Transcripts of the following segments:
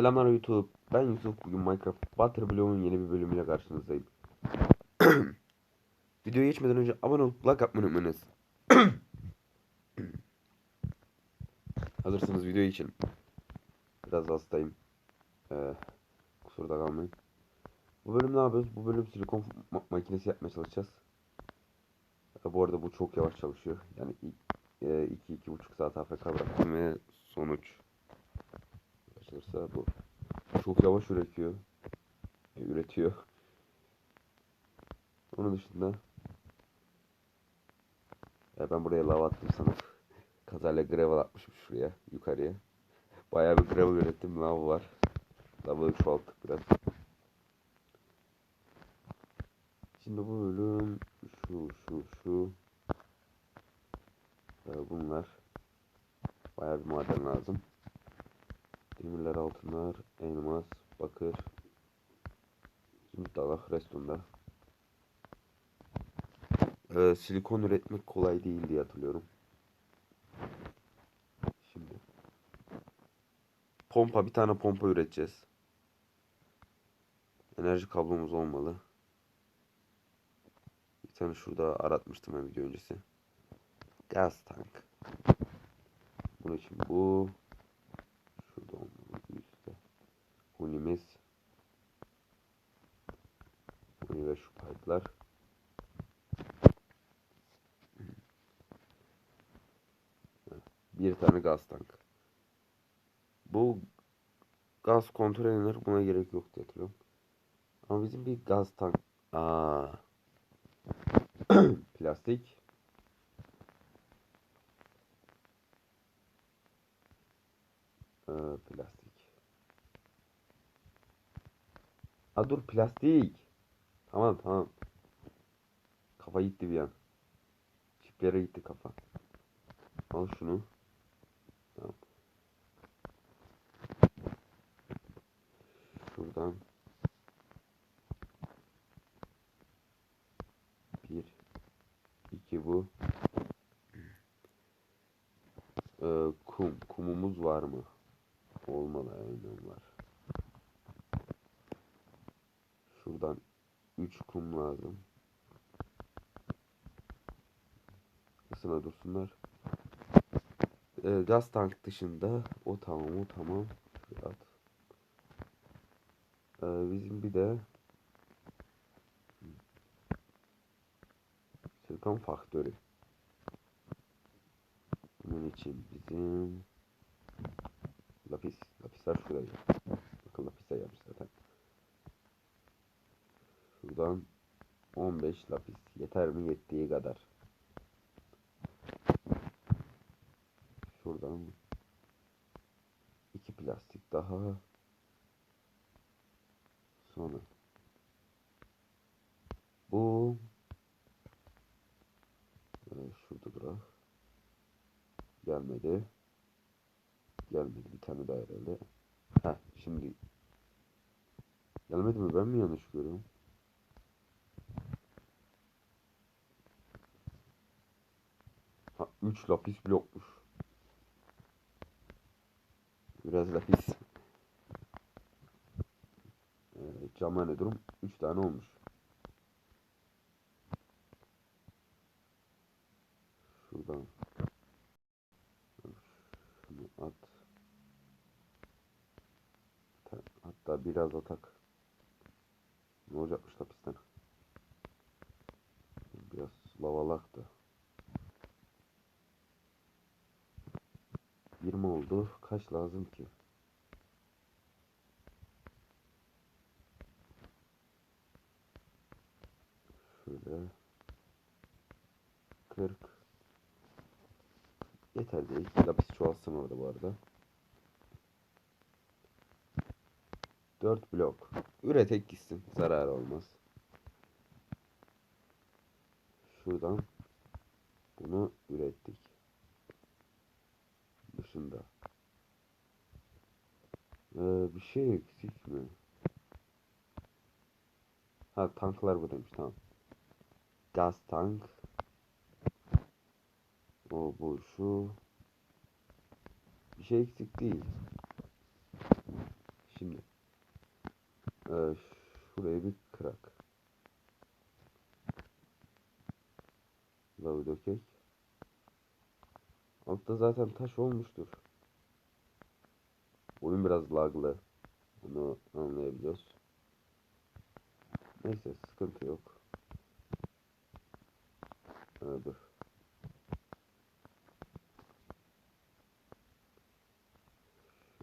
Selamlar YouTube. Ben Yusuf. Bugün Minecraft Waterblock'un yeni bir bölümüyle karşınızdayım. Videoya geçmeden önce abone olup like atmayı unutmayınız. Hazırsınız video için. Biraz hastayım. Ee, kusurda kalmayın. Bu bölüm ne yapıyoruz? Bu bölüm silikon ma- makinesi yapmaya çalışacağız. Ee, bu arada bu çok yavaş çalışıyor. Yani 2-2,5 saat AFK bıraktım ve sonuç açılırsa bu çok yavaş üretiyor. E, üretiyor. Onun dışında ya ben buraya lava attım sanıp kazayla gravel atmışım şuraya yukarıya. Bayağı bir gravel ürettim. Lava var. Lavayı çoğalttık biraz. Şimdi bu bölüm şu şu şu bunlar bayağı bir maden lazım. Demirler, altınlar, elmas, bakır, zümrüt dalak, restunda. Ee, silikon üretmek kolay değil diye hatırlıyorum. Şimdi. Pompa, bir tane pompa üreteceğiz. Enerji kablomuz olmalı. Bir tane şurada aratmıştım ben video öncesi. Gaz tank. Bunun için bu. Şurada olmalı bir üstte. Hunimiz. Huni ve şu pipe'lar. Bir tane gaz tank. Bu gaz kontrol edilir. Buna gerek yok diye hatırlıyorum. Ama bizim bir gaz tank. Aa. Plastik. Ee, plastik. Ha dur plastik. Tamam tamam. Kafa gitti bir an. Çiplere gitti kafa. Al şunu. Tamam. Şuradan. Bir. iki bu. Ee, kum. Kumumuz var mı? Olmalı aynen var. Şuradan 3 kum lazım. Isına dursunlar. Ee, gaz tank dışında o tamam o tamam. At. Ee, bizim bir de silikon faktörü. Bunun için bizim lapis. Lapisler şuraya. Bakın lapis yapmış zaten. Şuradan 15 lapis. Yeter mi? Yettiği kadar. Şuradan iki plastik daha. Sonra bu şurada durar. Gelmedi. Gelmedi. Bir tane daha herhalde. Heh şimdi gelmedi mi? Ben mi yanlış görüyorum? 3 lapis blokmuş. Biraz lapis. Ee, cama ne durum? 3 tane olmuş. Şuradan. Şunu at. Ta- Hatta biraz atak. Ne olacakmış lapisten? Biraz lavalak 20 oldu. Kaç lazım ki? Şöyle 40 Yeter değil. Lapis çoğalsın orada bu arada. 4 blok. Üretek gitsin. Zarar olmaz. Şuradan bunu ürettik. Dışında. Ee, bir şey eksik mi? Ha tanklar buradaymış tamam. Gaz tank. O bu şu. Bir şey eksik değil. Şimdi. Ee, şurayı bir kırak. Lavı dökek. Altta zaten taş olmuştur. Oyun biraz laglı. Bunu anlayabiliyoruz. Neyse sıkıntı yok. Ha, dur.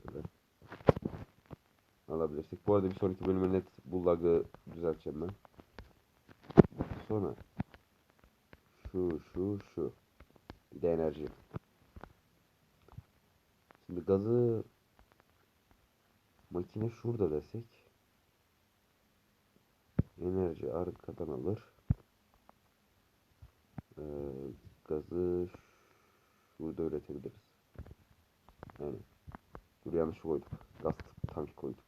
Şöyle. Alabilirsek. Bu arada bir sonraki bölüme net bu lagı düzelteceğim ben. Sonra şu şu şu. Bir de enerji. Gazı makine şurada desek enerji arkadan alır. Ee, gazı şurada üretebiliriz. Yani dur yanlış koyduk. Gaz tank koyduk.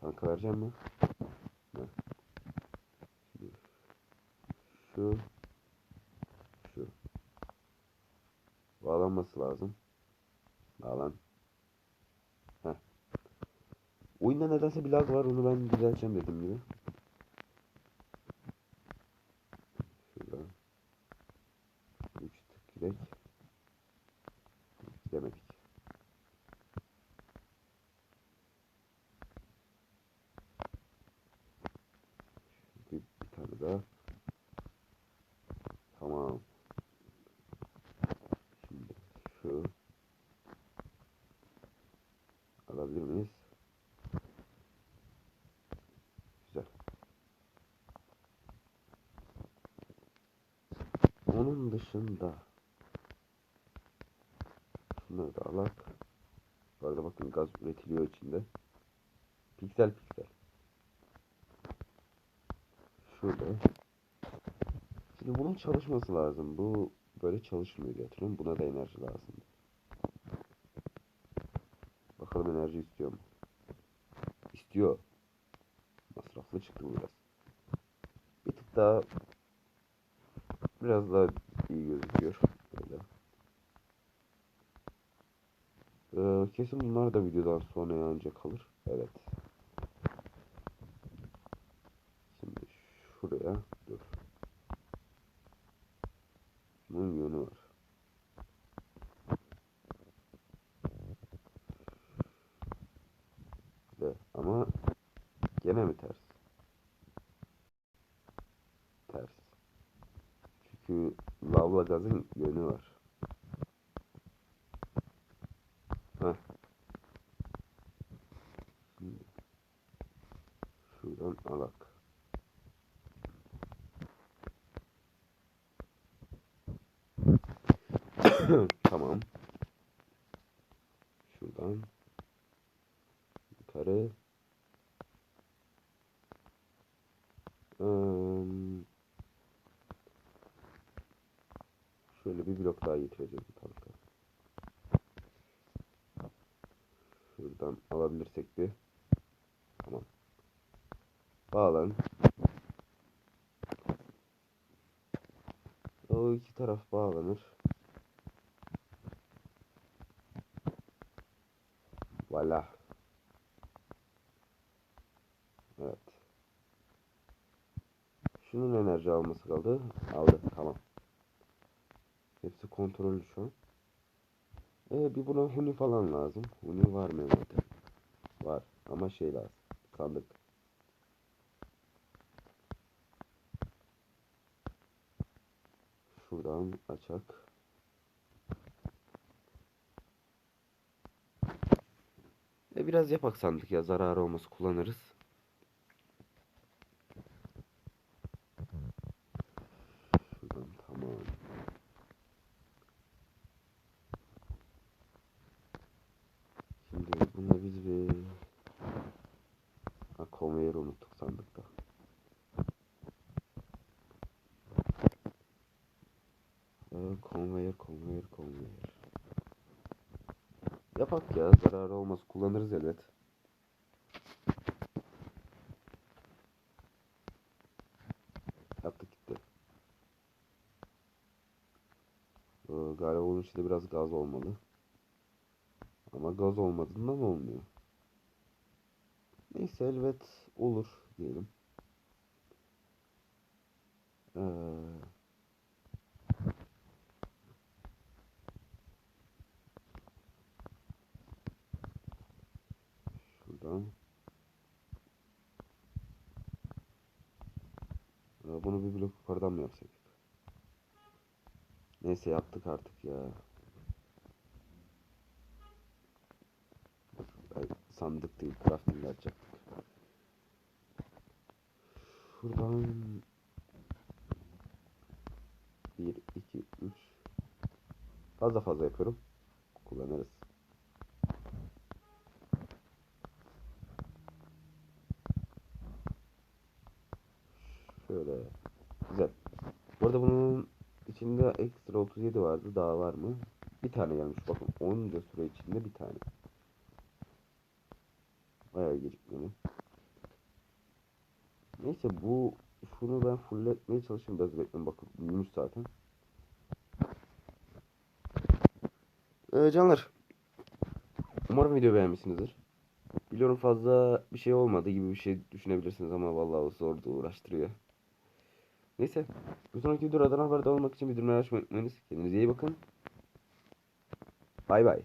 Tanka vereceğim mi? Şimdi şu şu bağlanması lazım. Bağlan. Heh. Oyunda nedense bir lag var. Onu ben düzelteceğim dediğim gibi. Şurada. Üç tık gidek. Gidemedik. Bir, bir tane daha. Tamam. Şimdi şu alabilir miyiz? Güzel. Onun dışında şunları da alak. Bu bakın gaz üretiliyor içinde. Piksel piksel. Şöyle. Şimdi bunun çalışması lazım. Bu böyle çalışmıyor diye. Buna da enerji lazım. Bakalım enerji istiyor mu? İstiyor. Masraflı çıktı bu biraz. Bir tık daha biraz daha iyi gözüküyor. Böyle. Ee, kesin bunlar da videodan sonra yanınca kalır. Evet. Şimdi şuraya dur. Bunun yönü var. Ve ama gene mi? Ters. Lavla gazın yönü var. Heh. Şuradan alak. tamam. Şuradan yukarı. Im, şöyle bir blok daha getireceğiz bu tarafa. Şuradan alabilirsek bir. Tamam. Bağlan. O iki taraf bağlanır. Voila. Evet. Şunun enerji alması kaldı. Aldı. Tamam. Hepsi kontrollü şu an. Ee, bir buna huni falan lazım. Huni var mı evde? Var. Ama şey lazım. Sandık. Şuradan açak. E biraz yapak sandık ya. Zararı olması kullanırız. Şuradan tamam. Şimdi bunda biz bir ha, konveyör unuttuk sandıkta. Ee, konveyör konveyör konveyör. Yapak ya zararı olmaz kullanırız elbet. Yaptık gitti. Ee, galiba bunun içinde biraz gaz olmalı. Ama gaz olmadığından olmuyor. Neyse elbet olur diyelim. Ee, şuradan. Ee, bunu bir blok yukarıdan mı yapsak? Neyse yaptık artık ya. Sandık değil crafting yapacaktık. Şuradan 1, 2, 3 Fazla fazla yapıyorum. Kullanırız. Şöyle. Güzel. Bu arada bunun içinde ekstra 37 vardı. Daha var mı? Bir tane gelmiş. Bakın onca süre içinde bir tane. Bayağı gecikmeli. Neyse bu şunu ben fullletmeye çalışayım biraz bekleyin bakın büyümüş zaten. Ee, canlar. Umarım video beğenmişsinizdir. Biliyorum fazla bir şey olmadı gibi bir şey düşünebilirsiniz ama vallahi zordu uğraştırıyor. Neyse. Bir sonraki videolardan haberdar olmak için bildirimleri açmayı unutmayınız. Kendinize iyi bakın. Bay bay.